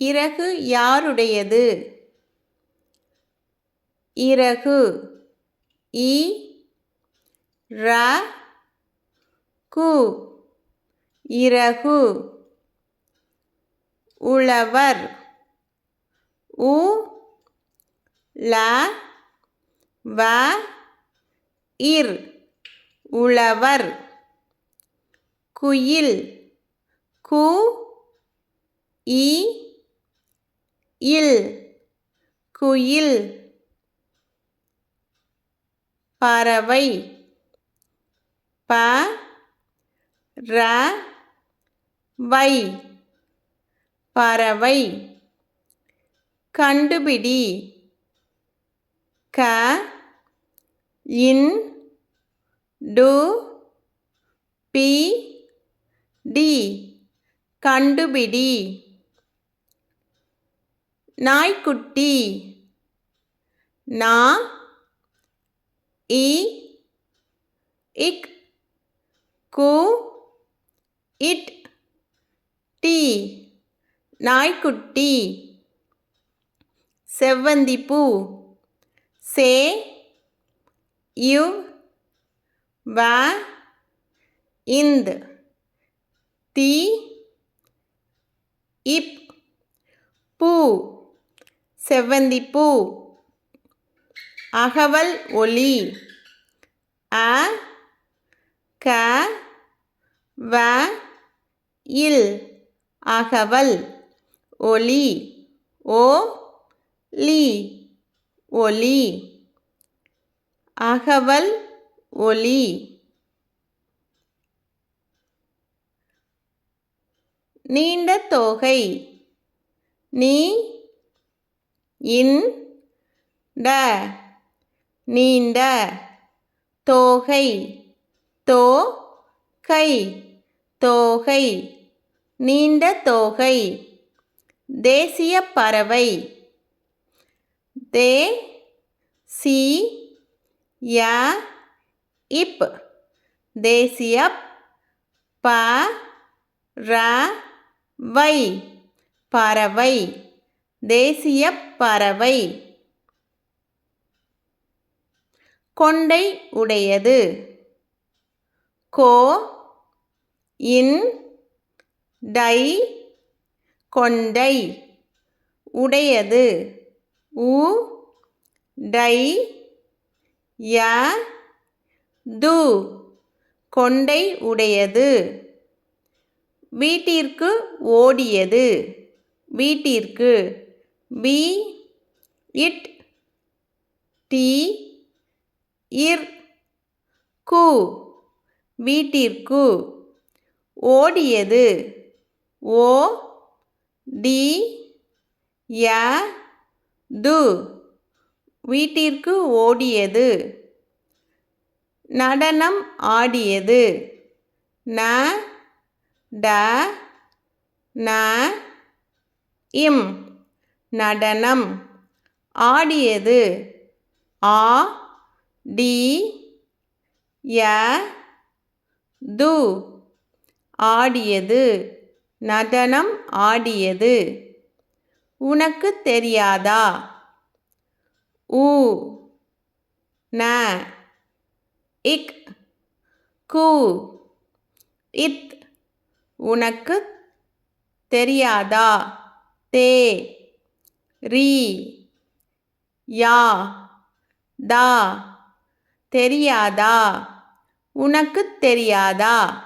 இறகு யாருடையது? இறகு இ ர கு. இறகு உழவர். உ ல வ இர் உழவர். குயில் கு இ இல் குயில் பறவை ப ர வை பறவை கண்டுபிடி க இன் டு பி டி கண்டுபிடி. நாய்க்குட்டி. நா இ இக் கு இட் டி. நாய்க்குட்டி. செவ்வந்திப்பூ. சே யு வ இந்த். தி இப் பூ. செவ்வந்திப்பூ. அகவல் ஒளி. அ க வ இல். அகவல் ஒளி. ஓ லி ஒளி. அகவல் ஒளி. நீண்ட தோகை. நீ இன் ட நீண்ட தோகை தோ கை தோகை நீண்ட தோகை தேசிய பறவை தே சி ய இப் தேசிய ப ர வை பறவை. தேசிய பறவை. கொண்டை உடையது. கோ இன் டை கொண்டை உடையது. உ டை ய து கொண்டை உடையது. வீட்டிற்கு ஓடியது. வீட்டிற்கு பி இட் டி இர் கு வீட்டிற்கு ஓடியது. ஓ டி ய து வீட்டிற்கு ஓடியது. நடனம் ஆடியது. ந ட ந இம். நடனம். ஆடியது ஆ டி ய து. ஆடியது நடனம் ஆடியது. உனக்கு தெரியாதா? உ ந இக் கு இத். உனக்கு தெரியாதா? தே. ரீ யா தா தெரியாதா? உனக்கு தெரியாதா?